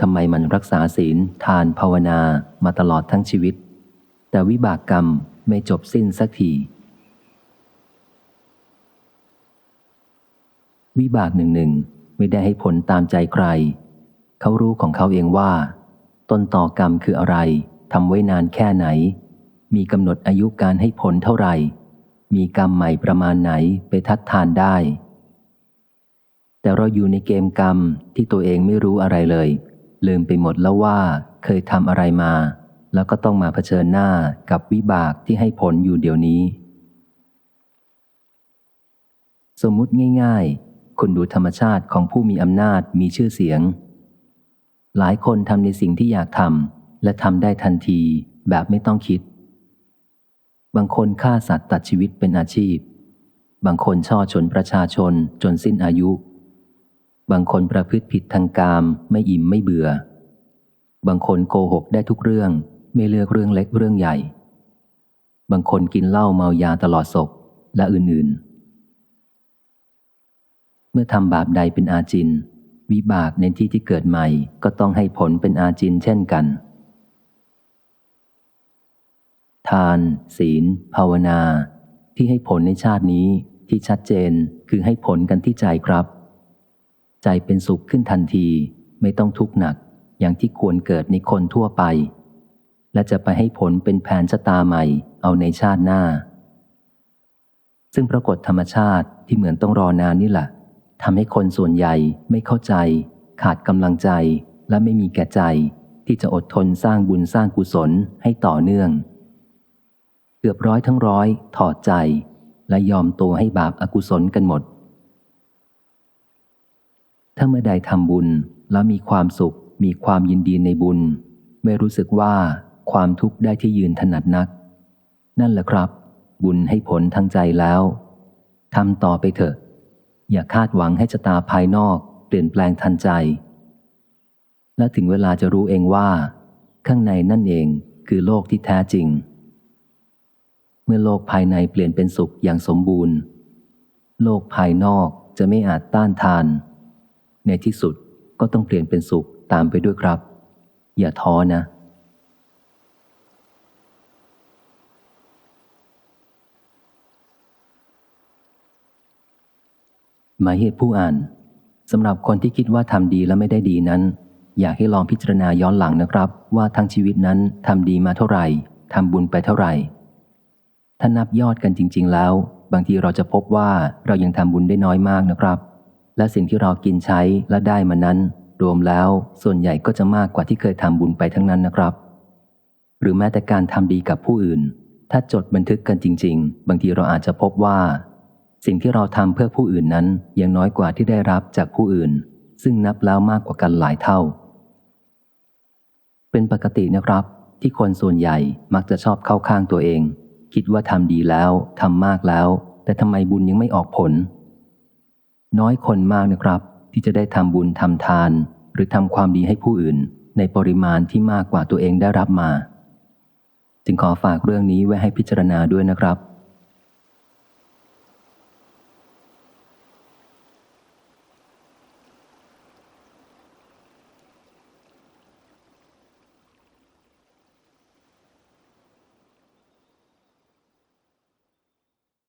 ทำไมมันรักษาศีล ทานภาวนามาตลอดทั้งชีวิต แต่วิบากกรรมไม่จบสิ้นสักทีวิบากหนึ่งหนึ่งไม่ได้ให้ผลตามใจใคร เขารู้ของเขาเองว่า ต้นต่อกรรมคืออะไรทำไว้นานแค่ไหน มีกำหนดอายุการให้ผลเท่าไหร่ มีกรรมใหม่ประมาณไหนไปทัดทานได้ แต่เราอยู่ในเกมกรรมที่ตัวเองไม่รู้อะไรเลย ลืมไปหมดแล้วว่าเคยทำอะไรมา แล้วก็ต้องมาเผชิญหน้ากับวิบากที่ให้ผลอยู่เดี๋ยวนี้ สมมุติง่าย ๆ คุณดูธรรมชาติของผู้มีอำนาจมีชื่อเสียง หลายคนทำในสิ่งที่อยากทำและทำได้ทันทีแบบไม่ต้องคิด บางคนฆ่าสัตว์ตัดชีวิตเป็นอาชีพ บางคนช่อชนประชาชนจนสิ้นอายุ บางคนประพฤติผิดทางกามไม่อิ่มไม่เบื่อ บางคนโกหกได้ทุกเรื่อง ไม่เลือกเรื่องเล็กเรื่องใหญ่ บางคนกินเหล้าเมายาตลอดศกและอื่นๆ เมื่อทำบาปใดเป็นอาจิน วิบากในที่ที่เกิดใหม่ก็ต้องให้ผลเป็นอาจินเช่นกัน ทาน ศีล ภาวนา ที่ให้ผลในชาตินี้ที่ชัดเจนคือให้ผลกันที่ใจครับ ใจเป็นสุขขึ้นทันทีไม่ต้องทุกข์หนักอย่างที่ควรเกิดในคนทั่วไป และจะไปให้ผลเป็นแผนชะตาใหม่เอาในชาติหน้า ซึ่งปรากฏธรรมชาติที่เหมือนต้องรอนานนี่แหละทำให้คนส่วนใหญ่ไม่เข้าใจ ขาดกำลังใจและไม่มีแก่ใจ ที่จะอดทนสร้างบุญสร้างกุศลให้ต่อเนื่อง เกือบร้อยทั้งร้อยถอดใจ และยอมตัวให้บาปอากุศลกันหมด ถ้าเมื่อใดทำบุญแล้วมีความสุข มีความยินดีในบุญ ไม่รู้สึกว่าความทุกข์ได้ที่ยืนถนัดนัก นั่นแหละครับ บุญให้ผลทางใจแล้วทำต่อไปเถอะ อย่าคาดหวังให้ชะตาภายนอก เปลี่ยนแปลงทันใจ และถึงเวลาจะรู้เองว่า ข้างในนั่นเองคือโลกที่แท้จริง เมื่อโลกภายในเปลี่ยนเป็นสุขอย่างสมบูรณ์ โลกภายนอกจะไม่อาจต้านทาน ในที่สุดก็ต้องเปลี่ยนเป็นสุขตามไปด้วยครับ อย่าท้อนะ หมายเหตุผู้อ่านสำหรับคนที่คิดว่าทำดีแล้วไม่ได้ดีนั้น อยากให้ลองพิจารณาย้อนหลังนะครับ ว่าทั้งชีวิตนั้นทำดีมาเท่าไหร่ทำบุญไปเท่าไหร่ ถ้านับยอดกันจริง ๆ แล้ว บางทีเราจะพบว่าเรายังทำบุญได้น้อยมากนะครับ และสิ่งที่เรากินใช้และได้มานั้น รวมแล้วส่วนใหญ่ก็จะมากกว่าที่เคยทำบุญไปทั้งนั้นนะครับ หรือแม้แต่การทำดีกับผู้อื่น ถ้าจดบันทึกกันจริง ๆ บางทีเราอาจจะพบว่า สิ่งที่เราทำเพื่อผู้อื่นนั้นยังน้อยกว่าที่ได้รับจากผู้อื่น ซึ่งนับแล้วมากกว่ากันหลายเท่า เป็นปกตินะครับ ที่คนส่วนใหญ่มักจะชอบเข้าข้างตัวเอง คิดว่าทำดีแล้วทำมากแล้ว แต่ทำไมบุญยังไม่ออกผล น้อยคนมากนะครับ ที่จะได้ทำบุญทำทาน หรือทำความดีให้ผู้อื่น ในปริมาณที่มากกว่าตัวเองได้รับมา จึงขอฝากเรื่องนี้ไว้ให้พิจารณาด้วยนะครับ